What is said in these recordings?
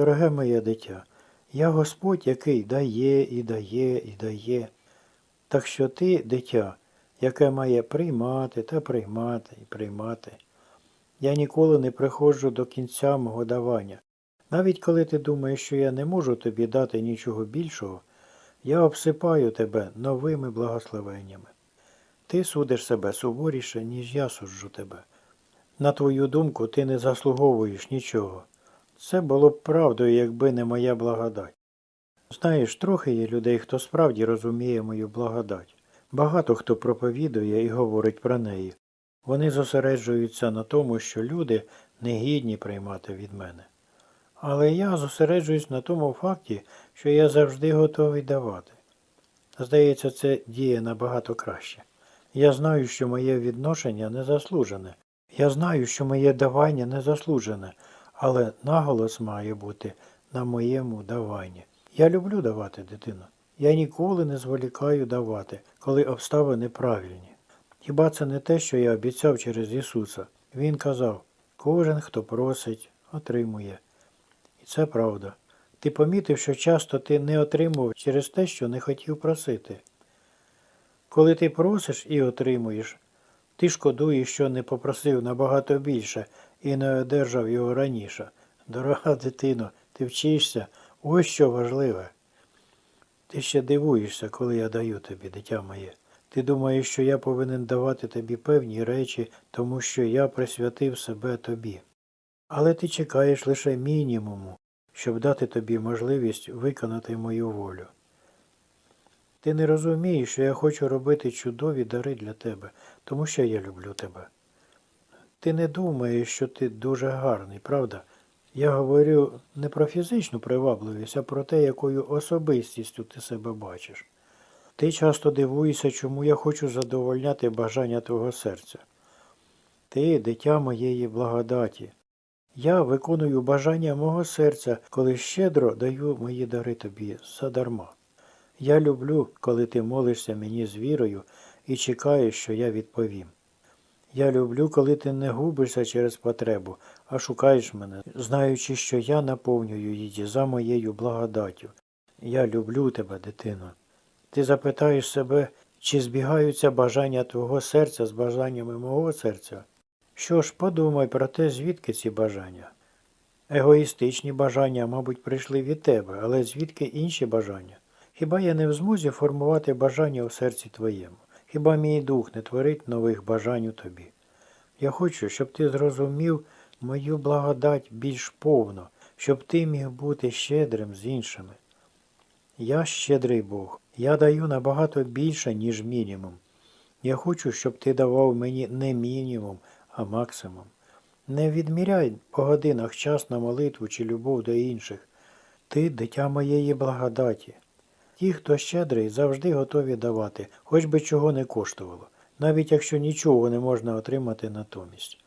Дороге моє дитя, я Господь, який дає і дає і дає. Так що ти, дитя, яке має приймати та приймати і приймати. Я ніколи не приходжу до кінця мого давання. Навіть коли ти думаєш, що я не можу тобі дати нічого більшого, я обсипаю тебе новими благословеннями. Ти судиш себе суворіше, ніж я суджу тебе. На твою думку, ти не заслуговуєш нічого. Це було б правдою, якби не моя благодать. Знаєш, трохи є людей, хто справді розуміє мою благодать. Багато хто проповідує і говорить про неї. Вони зосереджуються на тому, що люди не гідні приймати від мене. Але я зосереджуюсь на тому факті, що я завжди готовий давати. Здається, це діє набагато краще. Я знаю, що моє відношення незаслужене. Я знаю, що моє давання незаслужене, але наголос має бути на моєму даванні. Я люблю давати дитину. Я ніколи не зволікаю давати, коли обставини правильні. Хіба це не те, що я обіцяв через Ісуса? Він казав, кожен, хто просить, отримує. І це правда. Ти помітив, що часто ти не отримував через те, що не хотів просити. Коли ти просиш і отримуєш, ти шкодуєш, що не попросив набагато більше і не одержав його раніше. Дорога дитино, ти вчишся, ось що важливе. Ти ще дивуєшся, коли я даю тобі, дитя моє. Ти думаєш, що я повинен давати тобі певні речі, тому що я присвятив себе тобі. Але ти чекаєш лише мінімуму, щоб дати тобі можливість виконати мою волю. Ти не розумієш, що я хочу робити чудові дари для тебе, тому що я люблю тебе. Ти не думаєш, що ти дуже гарний, правда? Я говорю не про фізичну привабливість, а про те, якою особистістю ти себе бачиш. Ти часто дивуєшся, чому я хочу задовольняти бажання твого серця. Ти дитя моєї благодаті. Я виконую бажання мого серця, коли щедро даю мої дари тобі задарма. Я люблю, коли ти молишся мені з вірою і чекаєш, що я відповім. Я люблю, коли ти не губишся через потребу, а шукаєш мене, знаючи, що я наповнюю її за моєю благодаттю. Я люблю тебе, дитино. Ти запитаєш себе, чи збігаються бажання твого серця з бажаннями мого серця? Що ж, подумай про те, звідки ці бажання. Егоїстичні бажання, мабуть, прийшли від тебе, але звідки інші бажання? Хіба я не в змозі формувати бажання у серці твоєму? Хіба мій дух не творить нових бажань у тобі? Я хочу, щоб ти зрозумів мою благодать більш повно, щоб ти міг бути щедрим з іншими. Я щедрий Бог. Я даю набагато більше, ніж мінімум. Я хочу, щоб ти давав мені не мінімум, а максимум. Не відміряй по годинах час на молитву чи любов до інших. Ти дитя моєї благодаті. Ті, хто щедрий, завжди готові давати, хоч би чого не коштувало, навіть якщо нічого не можна отримати натомість.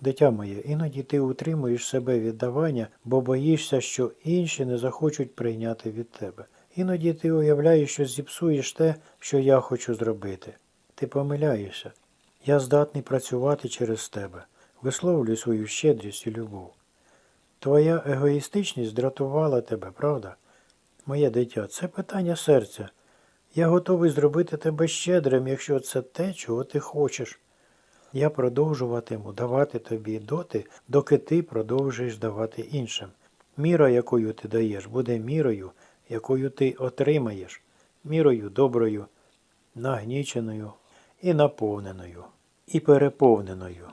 Дитя моє, іноді ти утримуєш себе від давання, бо боїшся, що інші не захочуть прийняти від тебе. Іноді ти уявляєш, що зіпсуєш те, що я хочу зробити. Ти помиляєшся. Я здатний працювати через тебе, висловлюй свою щедрість і любов. Твоя егоїстичність дратувала тебе, правда? Моє дитя, це питання серця. Я готовий зробити тебе щедрим, якщо це те, чого ти хочеш. Я продовжуватиму давати тобі доти, доки ти продовжуєш давати іншим. Міра, якою ти даєш, буде мірою, якою ти отримаєш, мірою доброю, нагніченою і наповненою, і переповненою.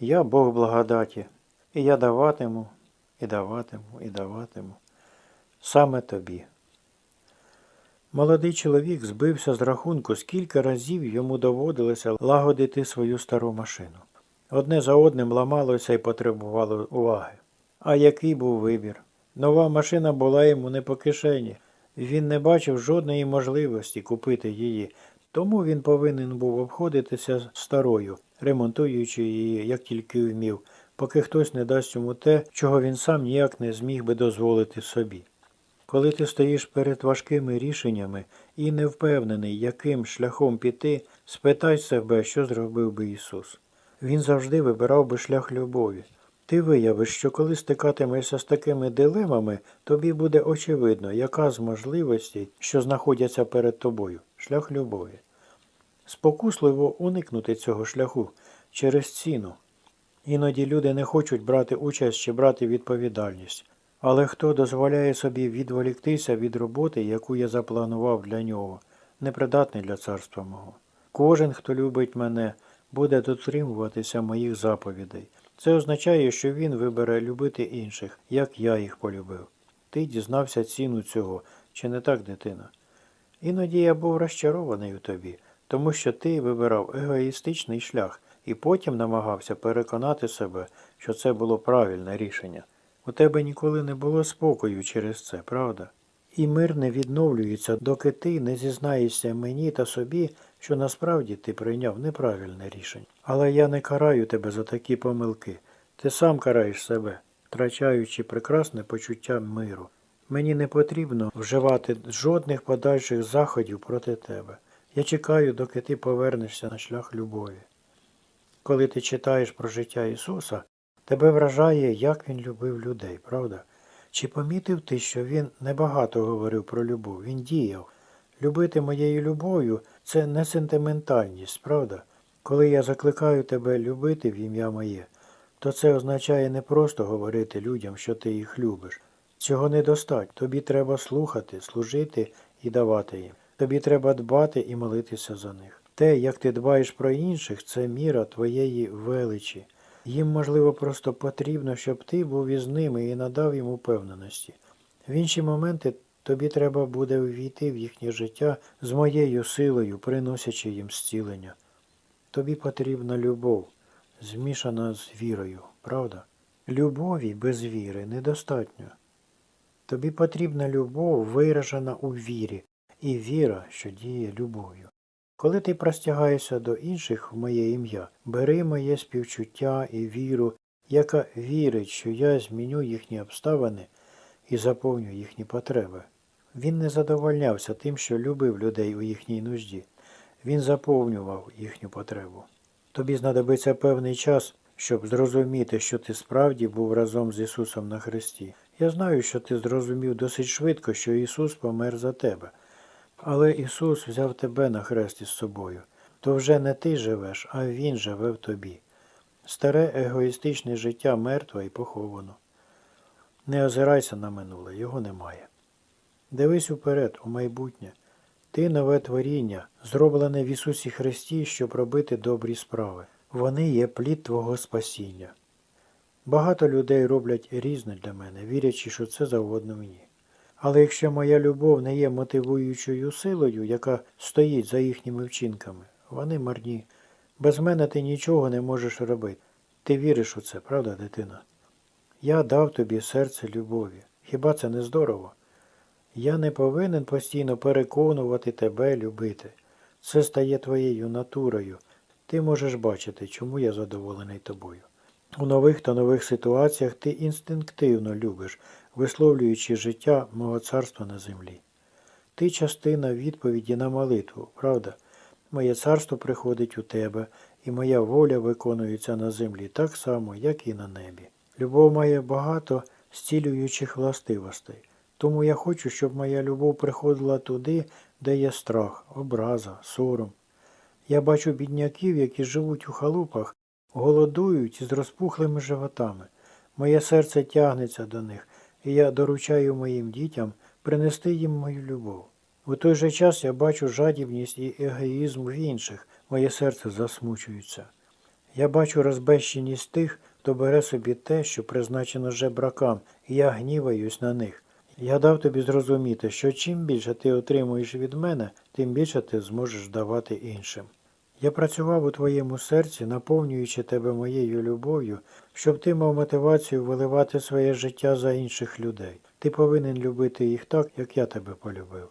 Я Бог благодаті, і я даватиму, і даватиму, і даватиму. Саме тобі. Молодий чоловік збився з рахунку, скільки разів йому доводилося лагодити свою стару машину. Одне за одним ламалося і потребувало уваги. А який був вибір? Нова машина була йому не по кишені. Він не бачив жодної можливості купити її, тому він повинен був обходитися старою, ремонтуючи її, як тільки вмів, поки хтось не дасть йому те, чого він сам ніяк не зміг би дозволити собі. Коли ти стоїш перед важкими рішеннями і не впевнений, яким шляхом піти, спитай себе, що зробив би Ісус. Він завжди вибирав би шлях любові. Ти виявиш, що коли стикатимешся з такими дилемами, тобі буде очевидно, яка з можливостей, що знаходяться перед тобою, шлях любові. Спокусливо уникнути цього шляху через ціну. Іноді люди не хочуть брати участь чи брати відповідальність. Але хто дозволяє собі відволіктися від роботи, яку я запланував для нього, непридатний для царства мого. Кожен, хто любить мене, буде дотримуватися моїх заповідей. Це означає, що він вибере любити інших, як я їх полюбив. Ти дізнався ціну цього, чи не так, дитина? Іноді я був розчарований у тобі, тому що ти вибирав егоїстичний шлях і потім намагався переконати себе, що це було правильне рішення. У тебе ніколи не було спокою через це, правда? І мир не відновлюється, доки ти не зізнаєшся мені та собі, що насправді ти прийняв неправильне рішення. Але я не караю тебе за такі помилки. Ти сам караєш себе, втрачаючи прекрасне почуття миру. Мені не потрібно вживати жодних подальших заходів проти тебе. Я чекаю, доки ти повернешся на шлях любові. Коли ти читаєш про життя Ісуса, тебе вражає, як Він любив людей, правда? Чи помітив ти, що він небагато говорив про любов, він діяв. Любити моєю любов'ю це не сентиментальність, правда? Коли я закликаю тебе любити в ім'я моє, то це означає не просто говорити людям, що ти їх любиш. Цього недостатньо. Тобі треба слухати, служити і давати їм. Тобі треба дбати і молитися за них. Те, як ти дбаєш про інших, це міра твоєї величі. Їм, можливо, просто потрібно, щоб ти був із ними і надав їм упевненості. В інші моменти тобі треба буде увійти в їхнє життя з моєю силою, приносячи їм зцілення. Тобі потрібна любов, змішана з вірою, правда? Любові без віри недостатньо. Тобі потрібна любов, виражена у вірі, і віра, що діє любов'ю. Коли ти простягаєшся до інших в моє ім'я, бери моє співчуття і віру, яка вірить, що я зміню їхні обставини і заповню їхні потреби. Він не задовольнявся тим, що любив людей у їхній нужді. Він заповнював їхню потребу. Тобі знадобиться певний час, щоб зрозуміти, що ти справді був разом з Ісусом на Христі. Я знаю, що ти зрозумів досить швидко, що Ісус помер за тебе. Але Ісус взяв тебе на хрест із собою. То вже не ти живеш, а Він живе в тобі. Старе егоїстичне життя мертве і поховано. Не озирайся на минуле, його немає. Дивись уперед, у майбутнє. Ти нове творіння, зроблене в Ісусі Христі, щоб робити добрі справи. Вони є плід Твого спасіння. Багато людей роблять різне для мене, вірячи, що це завгодно мені. Але якщо моя любов не є мотивуючою силою, яка стоїть за їхніми вчинками, вони марні. Без мене ти нічого не можеш робити. Ти віриш у це, правда, дитина? Я дав тобі серце любові. Хіба це не здорово? Я не повинен постійно переконувати тебе любити. Це стає твоєю натурою. Ти можеш бачити, чому я задоволений тобою. У нових та нових ситуаціях ти інстинктивно любиш, висловлюючи життя мого царства на землі. Ти частина відповіді на молитву, правда? Моє царство приходить у тебе, і моя воля виконується на землі так само, як і на небі. Любов має багато зцілюючих властивостей. Тому я хочу, щоб моя любов приходила туди, де є страх, образа, сором. Я бачу бідняків, які живуть у халупах, голодують із розпухлими животами. Моє серце тягнеться до них, і я доручаю моїм дітям принести їм мою любов. У той же час я бачу жадібність і егоїзм в інших, моє серце засмучується. Я бачу розбещеність тих, хто бере собі те, що призначено жебракам, і я гніваюсь на них. Я дав тобі зрозуміти, що чим більше ти отримуєш від мене, тим більше ти зможеш давати іншим. Я працював у твоєму серці, наповнюючи тебе моєю любов'ю, щоб ти мав мотивацію виливати своє життя за інших людей. Ти повинен любити їх так, як я тебе полюбив.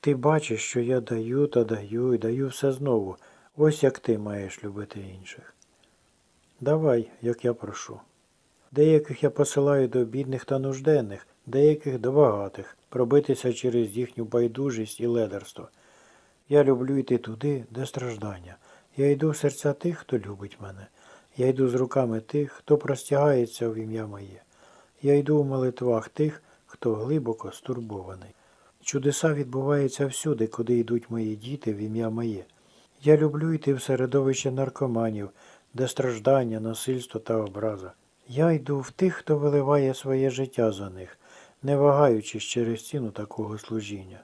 Ти бачиш, що я даю та даю і даю все знову. Ось як ти маєш любити інших. Давай, як я прошу. Деяких я посилаю до бідних та нужденних, деяких до багатих, пробитися через їхню байдужість і ледерство. Я люблю йти туди, де страждання. Я йду в серця тих, хто любить мене. Я йду з руками тих, хто простягається в ім'я моє. Я йду у молитвах тих, хто глибоко стурбований. Чудеса відбуваються всюди, куди йдуть мої діти в ім'я моє. Я люблю йти в середовище наркоманів, де страждання, насильство та образа. Я йду в тих, хто виливає своє життя за них, не вагаючись через ціну такого служіння.